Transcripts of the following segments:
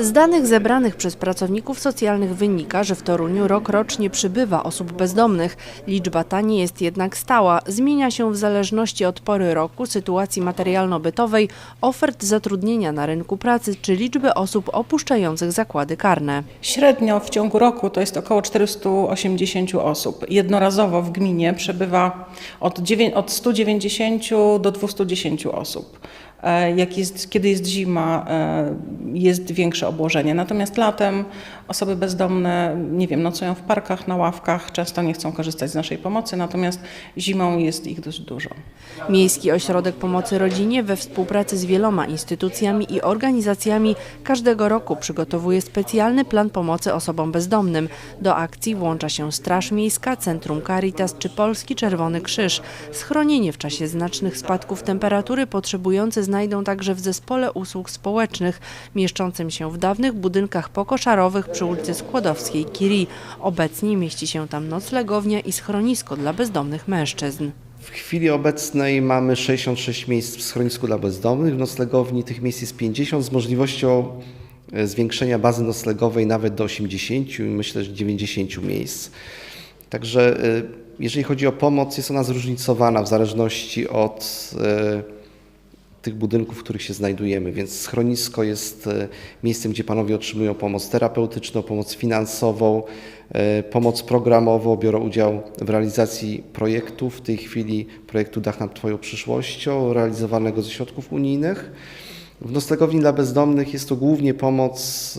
Z danych zebranych przez pracowników socjalnych wynika, że w Toruniu rok rocznie przybywa osób bezdomnych. Liczba ta nie jest jednak stała. Zmienia się w zależności od pory roku, sytuacji materialno-bytowej, ofert zatrudnienia na rynku pracy czy liczby osób opuszczających zakłady karne. Średnio w ciągu roku to jest około 480 osób. Jednorazowo w gminie przebywa od, dziewię- od 190 do 210 osób. E, Jak jest, kiedy jest zima, e, jest większe obłożenie. Natomiast latem osoby bezdomne, nie wiem, nocują w parkach, na ławkach, często nie chcą korzystać z naszej pomocy, natomiast zimą jest ich dość dużo. Miejski Ośrodek Pomocy Rodzinie we współpracy z wieloma instytucjami i organizacjami każdego roku przygotowuje specjalny plan pomocy osobom bezdomnym. Do akcji włącza się Straż Miejska, Centrum Caritas czy Polski Czerwony Krzyż. Schronienie w czasie znacznych spadków temperatury potrzebujący znajdą także w Zespole Usług Społecznych, mieszczącym się w dawnych budynkach pokoszarowych przy ulicy Skłodowskiej Kiri. Obecnie mieści się tam noclegownia i schronisko dla bezdomnych mężczyzn. W chwili obecnej mamy 66 miejsc w schronisku dla bezdomnych. W noclegowni tych miejsc jest 50 z możliwością e, zwiększenia bazy noclegowej nawet do 80 i myślę, że 90 miejsc. Także e, jeżeli chodzi o pomoc, jest ona zróżnicowana w zależności od e, tych budynków, w których się znajdujemy, więc schronisko jest e, miejscem, gdzie panowie otrzymują pomoc terapeutyczną, pomoc finansową, e, pomoc programową, biorą udział w realizacji projektu, w tej chwili projektu Dach nad Twoją przyszłością, realizowanego ze środków unijnych. W noclegowni dla bezdomnych jest to głównie pomoc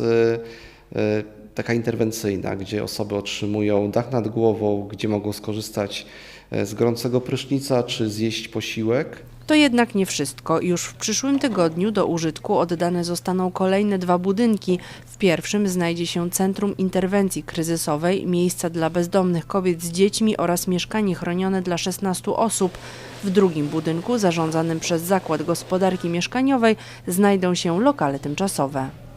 e, taka interwencyjna, gdzie osoby otrzymują dach nad głową, gdzie mogą skorzystać z gorącego prysznica czy zjeść posiłek. To jednak nie wszystko. Już w przyszłym tygodniu do użytku oddane zostaną kolejne dwa budynki. W pierwszym znajdzie się Centrum Interwencji Kryzysowej, miejsca dla bezdomnych kobiet z dziećmi oraz mieszkanie chronione dla 16 osób. W drugim budynku, zarządzanym przez Zakład Gospodarki Mieszkaniowej, znajdą się lokale tymczasowe.